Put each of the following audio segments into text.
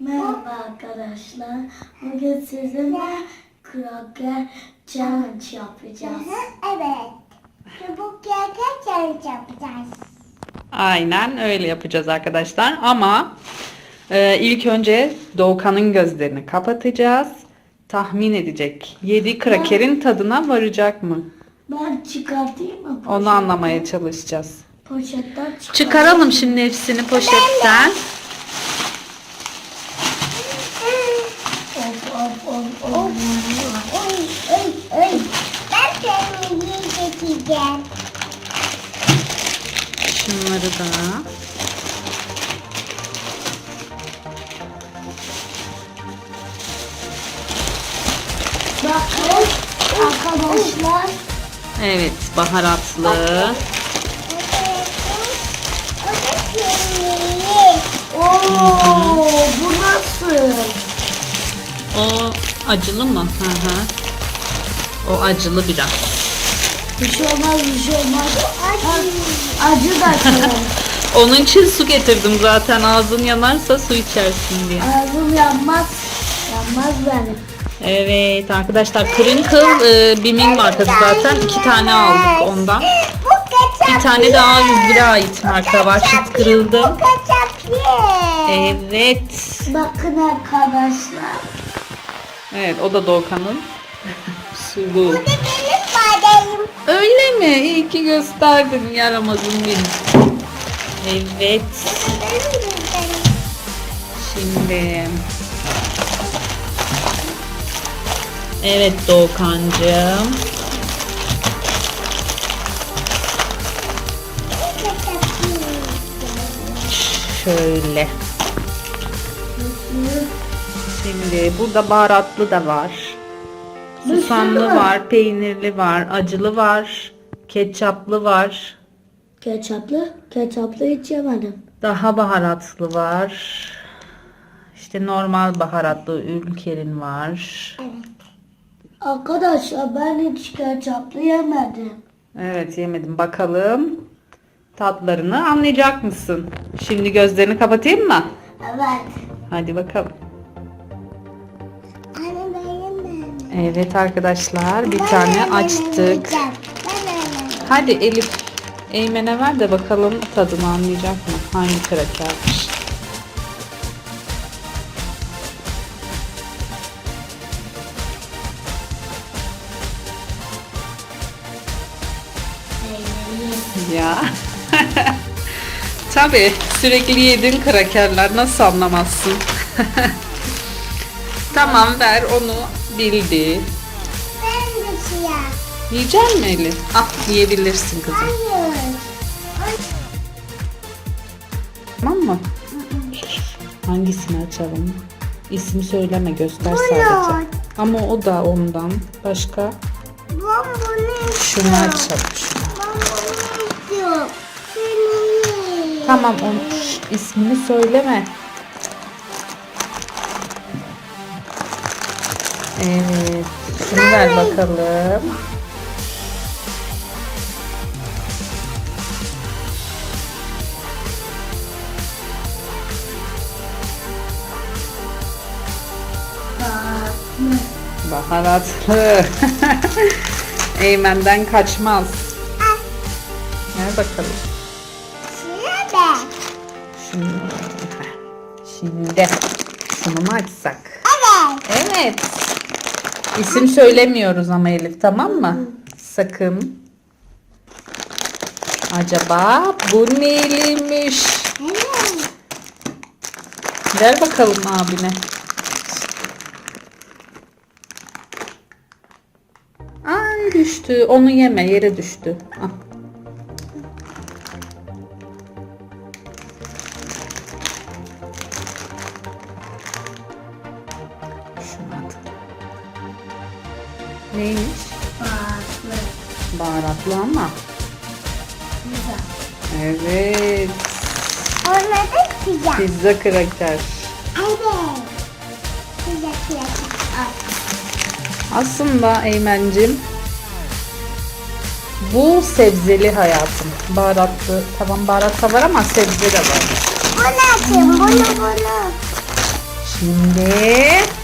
Merhaba arkadaşlar. Bugün sizinle kroker challenge yapacağız. Evet. Çubuk yerken challenge yapacağız. Aynen öyle yapacağız arkadaşlar. Ama e, ilk önce Doğukan'ın gözlerini kapatacağız. Tahmin edecek. Yedi krakerin tadına varacak mı? Ben çıkartayım mı? poşet- Onu anlamaya çalışacağız. Poşetten çıkar. Çıkaralım şimdi hepsini poşetten. Şunları da. Bakın arkadaşlar. Evet baharatlı. Oo, bu nasıl? O acılı mı? Hı hı. O acılı biraz. Bir şey olmaz bir şey olmaz. Acı da şey. Onun için su getirdim zaten. Ağzın yanarsa su içersin diye. Ağzım yanmaz. Yanmaz benim. Evet arkadaşlar Crinkle e, Bim'in markası zaten. iki tane aldık ondan. Bir tane daha 101'e ait marka var. Çıt kırıldı. Evet. Bakın arkadaşlar. Evet o da Doğukan'ın. Su bu. Badeyim. Öyle mi? İyi ki gösterdin yaramazım benim. Evet. Şimdi. Evet Doğukancığım. Şöyle. Şimdi burada baharatlı da var. Susamlı var, peynirli var, acılı var, ketçaplı var. Ketçaplı. Ketçaplı hiç yemedim. Daha baharatlı var. İşte normal baharatlı ülkerin var. Arkadaşlar ben hiç ketçaplı yemedim. Evet yemedim. Bakalım tatlarını anlayacak mısın? Şimdi gözlerini kapatayım mı? Evet. Hadi bakalım. Evet arkadaşlar bir tane açtık. Hadi Elif Eymen'e ver de bakalım tadını anlayacak mı? Hangi krakermiş? Ya. Tabii sürekli yediğin krakerler nasıl anlamazsın? tamam ver onu bildi. Ben de siyah. Yiyecek mi Elif? Ah yiyebilirsin kızım. Hayır. Tamam mı? Hangisini açalım? İsmi söyleme göster sadece. Ama o da ondan. Başka? Ben bunu Şunu istiyorum. açalım. şunu. Ben bunu istiyorum. Seni. Tamam onun ismini söyleme. Evet. Şunu ver bakalım. Baharatlı. Eymen'den kaçmaz. Ver bakalım. Şimdi, şimdi şunu mu açsak? Evet. Evet. İsim söylemiyoruz ama Elif tamam mı? Sakın. Acaba bu neymiş? Ver bakalım abine. Ay düştü. Onu yeme. Yere düştü. Al. Neymiş? Baharatlı. Baharatlı ama. Güzel. Evet. Onun adı pizza. Pizza kraker. Evet. Pizza pizza. Aslında Eymen'cim bu sebzeli hayatım. Baharatlı, tamam baharat da var ama sebze de var. Bunu açayım. Bunu bunu. Şimdi.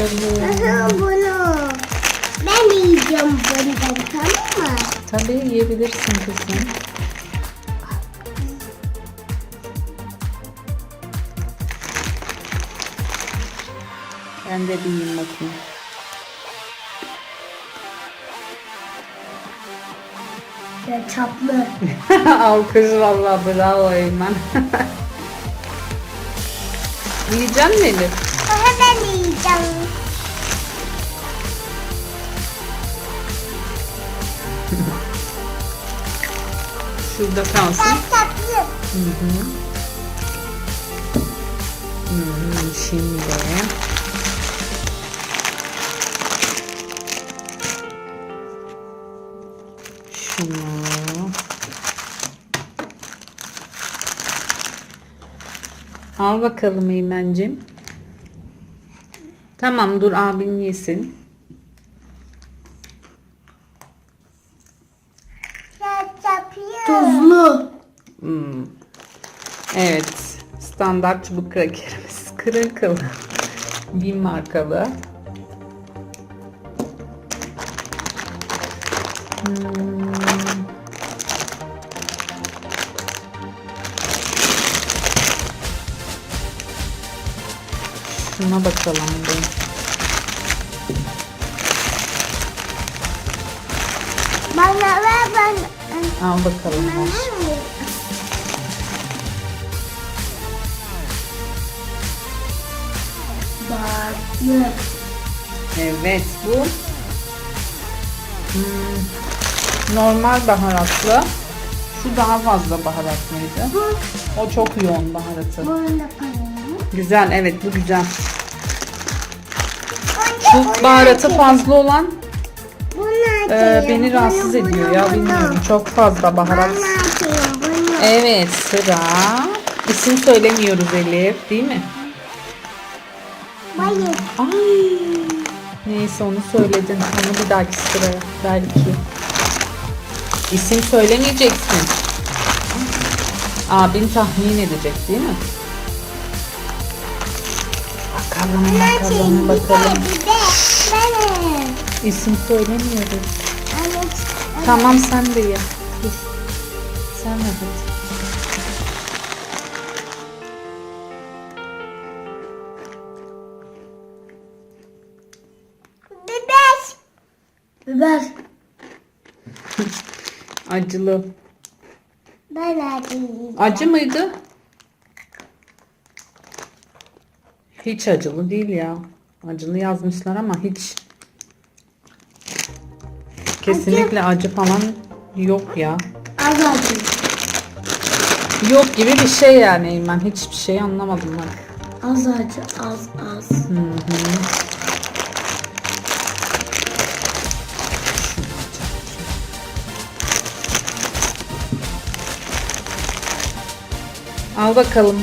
Aha bunu. Ben yiyeceğim bundan tamam mı? Tabii yiyebilirsin kızım. Ben de bir yiyeyim bakayım. Ketçaplı. Alkış valla bravo Eymen. Yiyecek misin Elif? Şurada kalsın. Hı hı. Hmm, şimdi şunu al bakalım Eymen'cim. Tamam dur abin yesin. Ketçap yiyor. Tuzlu. Hmm. Evet. Standart çubuk krakerimiz. Kırıkıl. Bin markalı. Hmm. Şuna bakalım bir. Bana ver ben. Al bakalım. Ver. Baharatlı. Evet bu hmm, normal baharatlı. Şu daha fazla baharatlıydı. Bu. O çok yoğun baharatı. Bunu da koyalım. Güzel evet bu güzel. Bunu baharatı fazla olan e, beni rahatsız ediyor ya bilmiyorum. Çok fazla baharat. Evet sıra. İsim söylemiyoruz Elif değil mi? Hayır. Ay. Neyse onu söyledin. Onu bir dahaki sıraya belki. İsim söylemeyeceksin. Abin tahmin edecek değil mi? Bakalım bakalım de. bakalım. İsim söylemiyoruz. Tamam sen de ye. Dur. Sen de hadi. Biber. Acılı. Ben acıyım. Acı mıydı? Hiç acılı değil ya. Acılı yazmışlar ama hiç. Kesinlikle acı falan yok ya. Az acı. Yok gibi bir şey yani ben hiçbir şey anlamadım bak. Az acı. Az az. Hı hı. Al bakalım.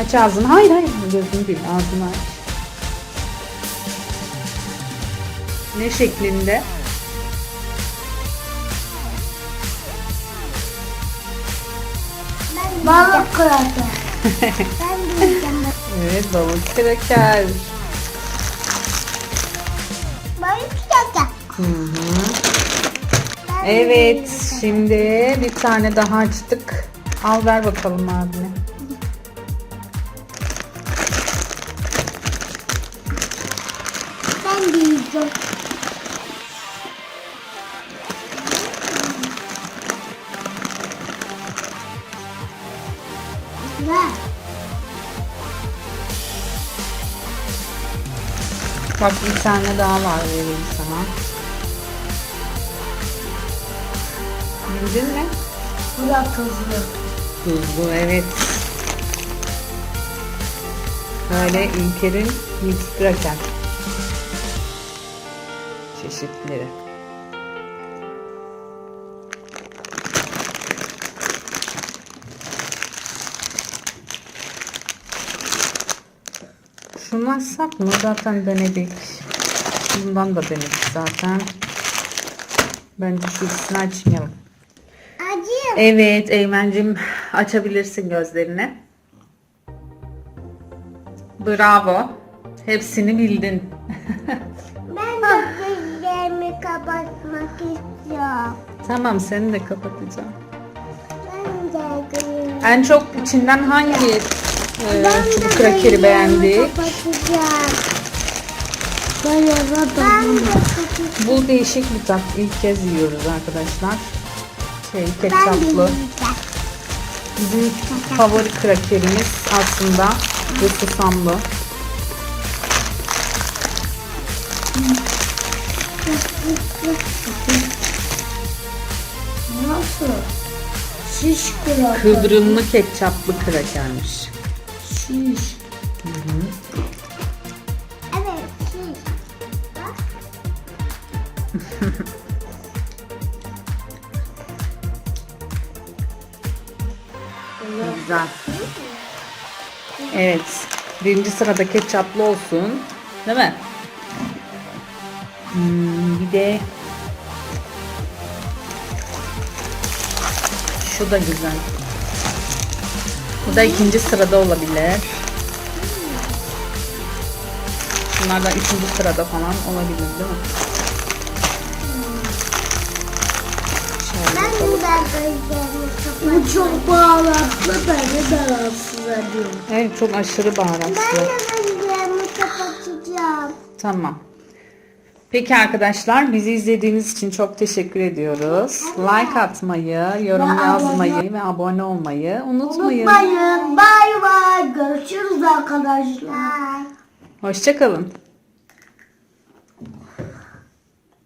Aç ağzını. Hayır hayır. Gözünü değil. Ağzını aç. Ne şeklinde? Balık kraker. Ben de yiyeceğim. Evet balık kraker. Balık yiyeceğim. Hı hı. Evet şimdi bir tane daha açtık. Al ver bakalım abine. Ben de yiyeceğim. Ver. Bak bir tane daha var vereyim sana. Bildin mi? Bu da tuzlu. Evet. Böyle İlker'in mix kraker. Çeşitleri. Şunu açsak mı? Zaten denedik. Bundan da denedik zaten. Bence şu ikisini açmayalım. Acı. Evet Eymen'cim açabilirsin gözlerini. Bravo. Hepsini bildin. Ben de gözlerimi kapatmak istiyorum. tamam seni de kapatacağım. Ben de gözlerimi En çok içinden hangi e, çubuk krakeri beğendik? kapatacağım. Böyle Ben de kapatacağım. Bu değişik bir tat. İlk kez yiyoruz arkadaşlar. Şey Ben de ketçaplı. yiyeceğim. Bizim favori krakerimiz aslında bu susamlı. Nasıl? Şiş kraker. Kıvrımlı ketçaplı krakermiş. Şiş. Evet. Evet. Birinci sırada ketçaplı olsun. Değil mi? Hmm, bir de şu da güzel. Bu da ikinci sırada olabilir. Bunlar da üçüncü sırada falan olabilir değil mi? Bu çok baharatlı beni de rahatsız ediyor. Evet çok aşırı Ben baharatlı. de gözlerimi kapatacağım. Tamam. Peki arkadaşlar bizi izlediğiniz için çok teşekkür ediyoruz. Like atmayı, yorum yazmayı ve abone olmayı unutmayın. Unutmayın. Bay bay. Görüşürüz arkadaşlar. Hoşçakalın.